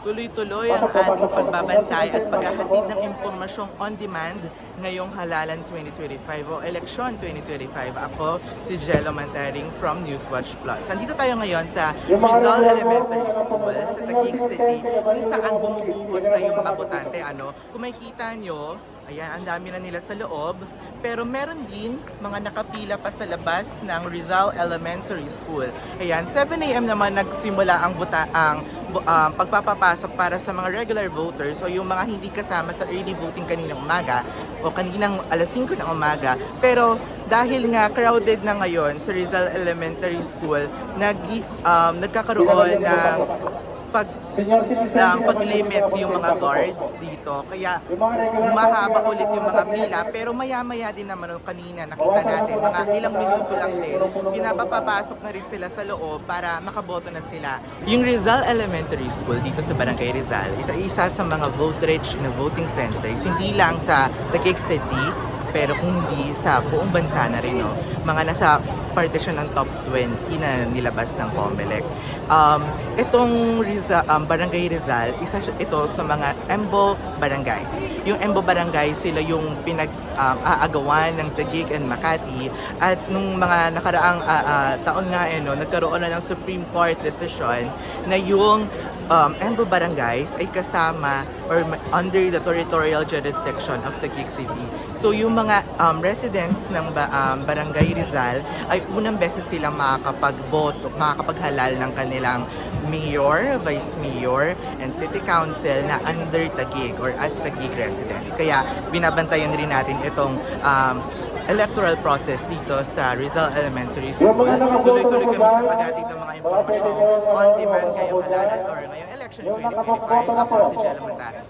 Tuloy-tuloy ang ating pagbabantay at paghahatid ng impormasyong on demand ngayong halalan 2025 o eleksyon 2025. Ako si Jello Mantaring from Newswatch Plus. Andito tayo ngayon sa Rizal Elementary School sa Taguig City kung saan bumubuhos na yung mga botante. Ano, kung makikita nyo, ayan, ang dami na nila sa loob. Pero meron din mga nakapila pa sa labas ng Rizal Elementary School. Ayan, 7 a.m. naman nagsimula ang buta ang um, pagpapapasok para sa mga regular voters o yung mga hindi kasama sa early voting kaninang umaga o kaninang alas 5 ng umaga. Pero dahil nga crowded na ngayon sa Rizal Elementary School, nag, um, nagkakaroon ng pag ng pag-limit yung mga guards dito. Kaya mahaba ulit yung mga pila. Pero maya-maya din naman o kanina nakita natin, mga ilang minuto lang din, pinapapapasok na rin sila sa loob para makaboto na sila. Yung Rizal Elementary School dito sa Barangay Rizal, isa-isa sa mga vote-rich na voting centers, hindi lang sa Taguig City, pero kung hindi sa buong bansa na rin, no? mga nasa partition ng top 20 na nilabas ng COMELEC. Um, itong Rizal, um, Barangay Rizal, isa siya- ito sa mga EMBO barangays. Yung EMBO barangay, sila yung pinag um, ng Taguig and Makati. At nung mga nakaraang ah, ah, taon nga, eh, no, nagkaroon na ng Supreme Court decision na yung um, EMBO barangays ay kasama or under the territorial jurisdiction of Taguig City. So yung mga um, residents ng ba- um, Barangay Rizal ay unang beses silang makakapag-vote, makakapaghalal ng kanilang mayor, vice mayor, and city council na under Taguig or as Taguig residents. Kaya binabantayan rin natin itong um, electoral process dito sa Rizal Elementary School. Tuloy-tuloy kami sa paghatid ng mga impormasyon on demand ngayong halalan or ngayong election 2025. Ako si Jella Matari.